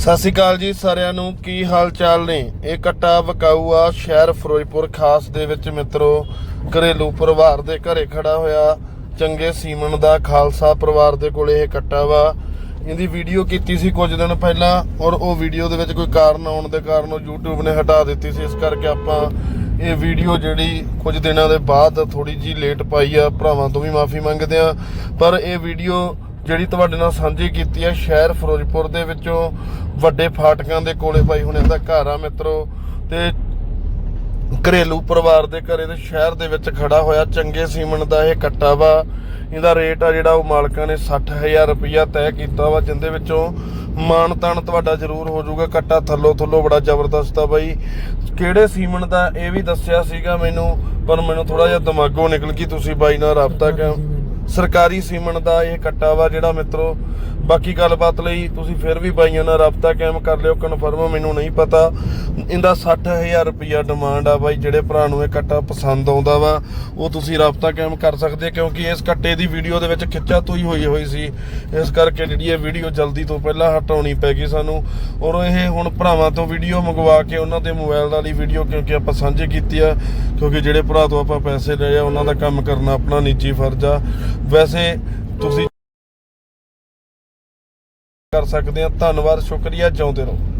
ਸਤਿ ਸ਼੍ਰੀ ਅਕਾਲ ਜੀ ਸਾਰਿਆਂ ਨੂੰ, ਕੀ ਹਾਲ ਚਾਲ ਨੇ? ਇਹ ਕੱਟਾ ਵਕਾਊ ਆ ਸ਼ਹਿਰ ਫਿਰੋਜ਼ਪੁਰ, ਖਾਸ ਦੇ ਵਿੱਚ ਮਿੱਤਰੋ, ਘਰੇਲੂ ਪਰਿਵਾਰ ਦੇ ਘਰੇ ਖੜਾ ਹੋਇਆ ਚੰਗੇ ਸੀਮਨ ਦਾ ਖਾਲਸਾ ਪਰਿਵਾਰ ਦੇ ਕੋਲ ਇਹ ਕੱਟਾ ਵਾ। ਇਹਦੀ ਵੀਡੀਓ ਕੀਤੀ ਸੀ ਕੁਝ ਦਿਨ ਪਹਿਲਾਂ ਔਰ ਉਹ ਵੀਡੀਓ ਦੇ ਵਿੱਚ ਕੋਈ ਕਾਰਨ ਆਉਣ ਦੇ ਕਾਰਨ ਉਹ YouTube ਨੇ ਹਟਾ ਦਿੱਤੀ ਸੀ। ਇਸ ਕਰਕੇ ਆਪਾਂ ਇਹ ਵੀਡੀਓ ਜਿਹੜੀ ਕੁਝ ਦਿਨਾਂ ਦੇ ਬਾਅਦ ਥੋੜੀ ਜੀ ਲੇਟ ਪਾਈ ਆ। ਭਰਾਵਾਂ ਤੋਂ ਵੀ ਮਾਫੀ ਮੰਗਦੇ ਆ ਪਰ ਇਹ ਵੀਡੀਓ ਜਿਹੜੀ ਤੁਹਾਡੇ ਨਾਲ ਸਾਂਝੀ ਕੀਤੀ ਹੈ, ਸ਼ਹਿਰ ਫਿਰੋਜ਼ਪੁਰ ਦੇ ਵਿੱਚੋਂ ਵੱਡੇ ਫਾਟਕਾਂ ਦੇ ਕੋਲੇ ਬਾਈ ਹੁਣੇ ਦਾ ਘਰ ਆ ਮਿੱਤਰੋ ਤੇ ਘਰੇਲੂ ਪਰਿਵਾਰ ਦੇ ਘਰੇ ਦੇ ਸ਼ਹਿਰ ਦੇ ਵਿੱਚ ਖੜਾ ਹੋਇਆ ਚੰਗੇ ਸੀਮਨ ਦਾ ਇਹ ਕੱਟਾ ਵਾ। ਇਹਦਾ ਰੇਟ ਆ ਜਿਹੜਾ ਉਹ ਮਾਲਕਾਂ ਨੇ 60000 ਰੁਪਇਆ ਤੈਅ ਕੀਤਾ ਵਾ, ਜਿੰਦੇ ਵਿੱਚੋਂ ਮਾਣ ਤਾਣ ਤੁਹਾਡਾ ਜ਼ਰੂਰ ਹੋ ਜਾਊਗਾ। ਕੱਟਾ ਥੱਲੋ ਥੱਲੋ ਬੜਾ ਜ਼ਬਰਦਸਤ ਆ ਬਾਈ। ਕਿਹੜੇ ਸੀਮਨ ਦਾ ਇਹ ਵੀ ਦੱਸਿਆ ਸੀਗਾ ਮੈਨੂੰ, ਪਰ ਮੈਨੂੰ ਥੋੜਾ ਜਿਹਾ ਦਿਮਾਗੋਂ ਨਿਕਲ ਗਈ, ਤੁਸੀਂ ਬਾਈ ਨਾਲ ਰਾਬਤਾ ਕਰ ਸਰਕਾਰੀ ਸੀਮਨ ਦਾ ਇਹ ਕੱਟਾ ਵਾ ਜਿਹੜਾ ਮਿੱਤਰੋ, ਬਾਕੀ ਗੱਲਬਾਤ ਲਈ ਤੁਸੀਂ ਫਿਰ ਵੀ ਬਾਈਆਂ ਨਾਲ ਰਾਬਤਾ ਕਾਇਮ ਕਰ ਲਿਓ ਕਨਫਰਮ ਮੈਨੂੰ ਨਹੀਂ ਪਤਾ। ਇਹਦਾ 60000 ਰੁਪਿਆ ਡਿਮਾਂਡ ਆ ਬਾਈ, ਜਿਹੜੇ ਭਰਾ ਨੂੰ ਇਹ ਕੱਟਾ ਪਸੰਦ ਆਉਂਦਾ ਵਾ, ਉਹ ਤੁਸੀਂ ਰਾਬਤਾ ਕਾਇਮ ਕਰ ਸਕਦੇ ਕਿਉਂਕਿ ਇਸ ਕੱਟੇ ਦੀ ਵੀਡੀਓ ਦੇ ਵਿੱਚ ਖਿੱਚਾ ਤੋਈ ਹੋਈ ਹੋਈ ਸੀ। ਇਸ ਕਰਕੇ ਜਿਹੜੀ ਇਹ ਵੀਡੀਓ ਜਲਦੀ ਤੋਂ ਪਹਿਲਾਂ ਹਟਾਉਣੀ ਪੈ ਗਈ ਸਾਨੂੰ। ਔਰ ਇਹ ਹੁਣ ਭਰਾਵਾਂ ਤੋਂ ਵੀਡੀਓ ਮੰਗਵਾ ਕੇ ਉਹਨਾਂ ਦੇ ਮੋਬਾਈਲ ਵਾਲੀ ਵੀਡੀਓ ਕਿਉਂਕਿ ਆਪਾਂ ਸਾਂਝੇ ਕੀਤੀ ਆ, ਕਿਉਂਕਿ ਜਿਹੜੇ ਭਰਾ ਤੋਂ ਆਪਾਂ ਪੈਸੇ ਲਏ ਆ, ਉਹਨਾਂ ਦਾ ਕੰਮ ਕਰਨਾ ਆਪਣਾ ਨਿੱਜੀ ਫਰਜ਼ ਆ। ਵੈਸੇ ਤੁਸੀਂ ਕਰ ਸਕਦੇ ਆ। ਧੰਨਵਾਦ ਸ਼ੁਕਰੀਆ ਚਾਹੁੰਦੇ ਰਹੋ।